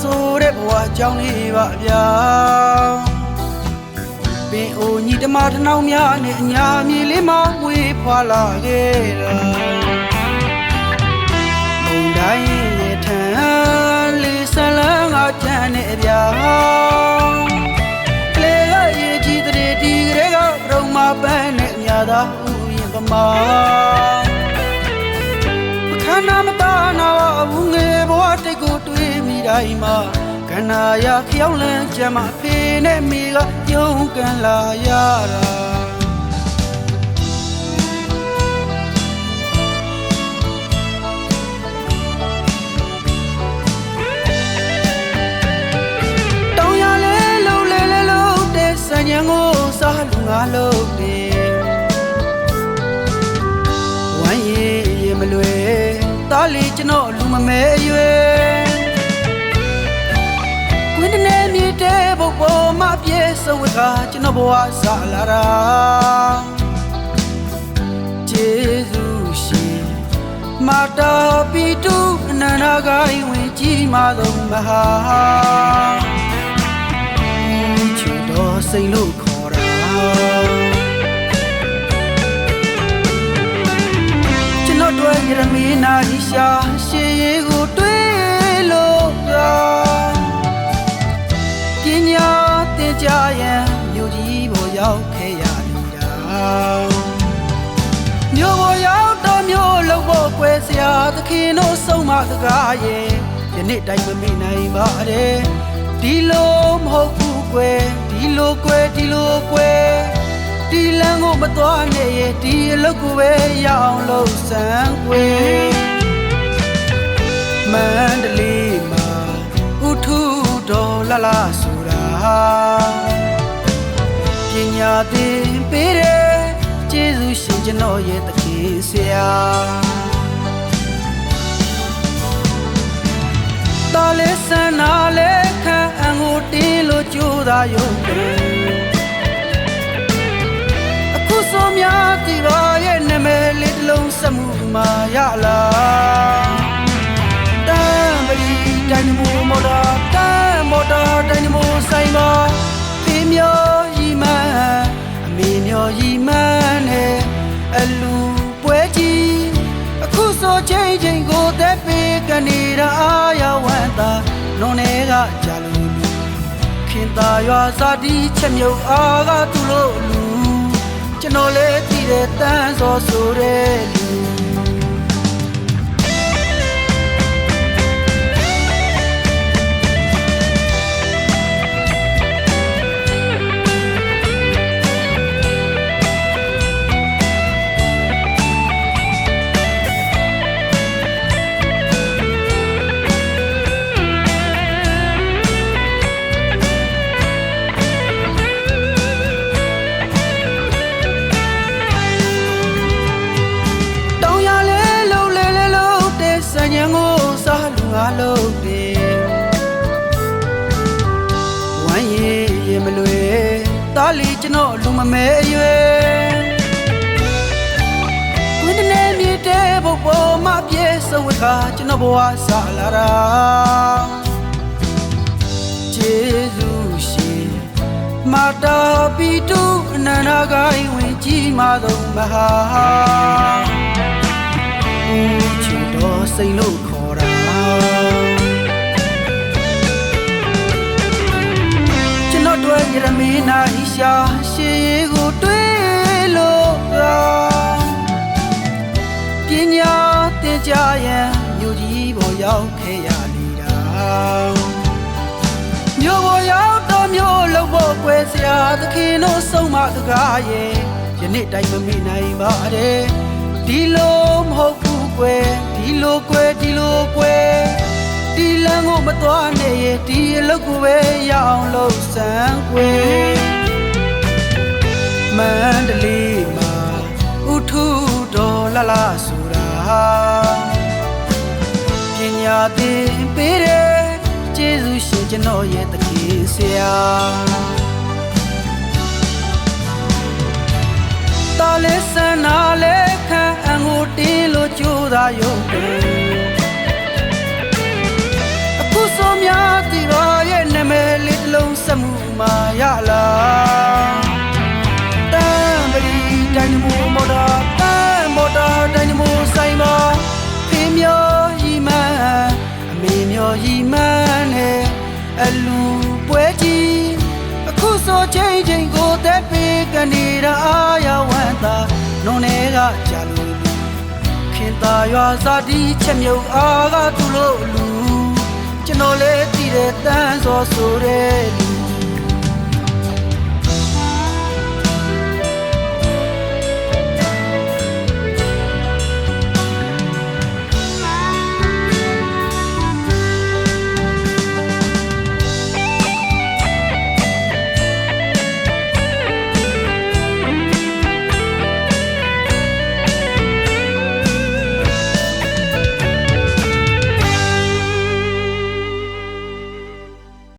စောဆိုတဲ့ဘဝအကြောင်းလေးပါဗျာပင်အိုညီတမထနောင်များနဲ့အညာမြေလေးမှာဝေးဖွာလာခဲ့တာမုန်တိုင်းရဲ့ထန်လေးဆလန်းကကြမ်းနေဗျာလေကရေကြီးတဲ့ဒီကလေးကဘုံမပန်းနဲ့မြာသာဥယင်ပမာခန္ဓာမသားနာဘူးငယ်ဘဝတိတ်ကို တွေးမိတိုင်းမှာခန္ဓာရဖျောင်းလန်းကြမှာဖေနဲ့မိကယုံကန်လာရတာတောင်းရလဲလုံးလဲလဲလုံးတဲ့စံညံကိုစားလူငါလုံးတယ်ဝမ်းရည်ရမလွယ်တားလီကျွန်တော်လူမမဲအရွယ် ကွင်းတနေမြေတဲဘုတ်ပေါ်မှာပြေစဝတ်ကကျွန်တော်ဘဝစားလာတာဂျေဇုရှင်မာတာပီတုအနန္တဂိုင်းဝင်ကြီးမာသောမဟာချူတော်စိတ်လို့ခေါ်တာကျွန်တော်တို့ရမီနာဒီရှာရှေးရီ ကြရန်မြို့ကြီးပေါ်ရောက်ခဲ့ရလူတာမြို့ပေါ်ရောက်တော့မြို့လုံးပေါ်ကွယ်စရာသခင်တို့ဆုံးမစကားရဲ့ယနေ့တိုင်းမမိနိုင်ပါတဲ့ဒီလိုမဟုတ်ဘူးကွယ်ဒီလိုကွယ်ဒီလိုကွယ်ဒီလမ်းကိုမသွားနဲ့ရဲ့ဒီအလုပ်ကိုပဲရအောင်လုပ်စမ်းကွယ်မန္တလေးမှာဥထုတော်လာလာဆိုတာပ ညာသင်ပေးတယ်ကျေးဇူးရှင်ကျွန်တော်ရဲ့တခင်ဆရာတားလေးစံနာလေးခံအငိုတင်းလို့ကြိုးသာရုံတယ် မေမျောရီမန်းနဲ့အလူပွဲကြီးအခုဆိုချိန်ချိန်ကိုသက်ပေးကနေရအာရဝန္တာနုံနေကကြာလူလူခင်သာရွာစာတီချက်မြုပ်အားကသူလို့လူကျွန်တော်လည်းတည်တဲ့တန်းစောဆိုတဲ့လူ စားလူငါလုံးတယ်ဝမ်းရည်ရမလွယ်တားလီကျွန်တော်လူမမဲအရွယ်ဝင်းတနေမြေတဲဘုတ်ပေါ်မှာပြေစဝတ်ခါကျွန်တော်ဘဝစားလာတာဂျေဇုရှင်မာတာပီတုအနန္တဂိုင်းဝင်ကြီးမာသောမဟာဦးချူတော်စိ ရမီနာဟိရှာရှေးကိုတွေးလို့သာပညာသင်ကြရန်မြို့ကြီးပေါ်ရောက်ခဲ့ရလေတာမြို့ပေါ်ရောက်တော့မြို့လုံးဖို့ကွယ်စရာသခင်တို့ဆုံးမစကားရဲ့ယနေ့တိုင်းမမိနိုင်ပါတဲ့ဒီလိုမဟုတ်ဘူးကွယ်ဒီလိုကွယ်ဒီလိုကွယ်ဒီလမ်းကိုမသွားနဲ့ရဲ့ဒီအလုပ်ကိုပဲရ အောင်လုပ်စမ်းကွယ်မန္တလေးမှာဥထုတော်လာလာဆိုတာပညာသင်ပေးတယ်ကျေးဇူးရှင်ကျွန်တော်ရဲ့တခင်ဆရာတားလေးစံနာလေးခံအငိုတင်းလို့ကြိုးသာရုံတ မာရလားတမ်းပရီတိုင်းမူမော်တာတမ်းမော်တာတိုင်းမူဆိုင်ပါဖေမျောရီမန်းအမေမျောရီမန်းနဲ့အလူပွဲကြီးအခုဆိုချိန်ချိန်ကိုသက်ပေးကနေရအာရဝမ်းသာနုံနေကကြာလို့လူခင်သာရွာစာတီချက်မြုပ်အားကသူလို့လူကျွန်တော်လေးတည်တဲ့တန်းစောဆိုတဲ့လူ